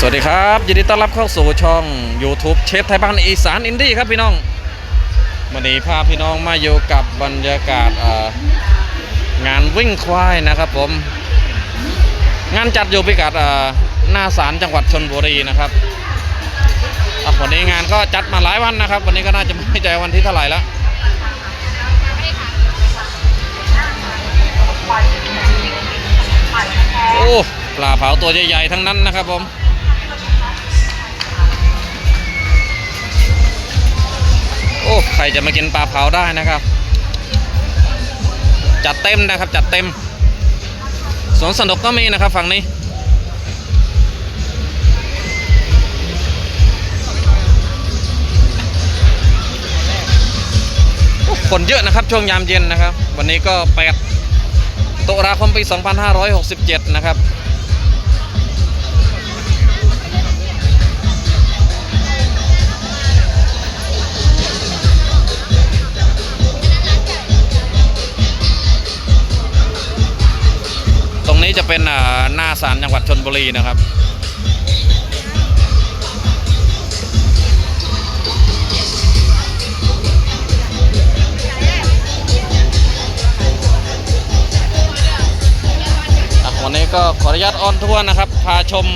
สวัสดีครับยินดีต้อนรับเข้าสู่ช่อง YouTube เชฟไทยบ้านอีสานอินดี้ครับพี่น้องวันนี้พาพี่น้องมาอยู่กับบรรยากาศงานวิ่งควายนะครับผม งานจัดอยู่พิกัดอ่อหน้าศาลจังหวัดชนบุรีนะครับวันนี้งานก็จัดมาหลายวันนะครับ วันนี้ก็น่าจะไม่ใจวันที่เท่าไหร่แล้วโอ้ปลาเผาตัวใหญ่ๆทั้งนั้นนะครับผม ใครจะมากินปลาเผาได้นะครับ จัดเต็มนะครับจัดเต็มสวนสนุกก็มีนะครับฝั่งนี้ คนเยอะนะครับช่วงยามเย็นนะครับ วันนี้ก็ 8 ตุลาคมปี 2567 นะครับ จะเป็นอ่าหน้าศาลจังหวัดชนบุรีนะครับวันนี้ก็ขออนุญาตออนทัวร์นะครับ พาชม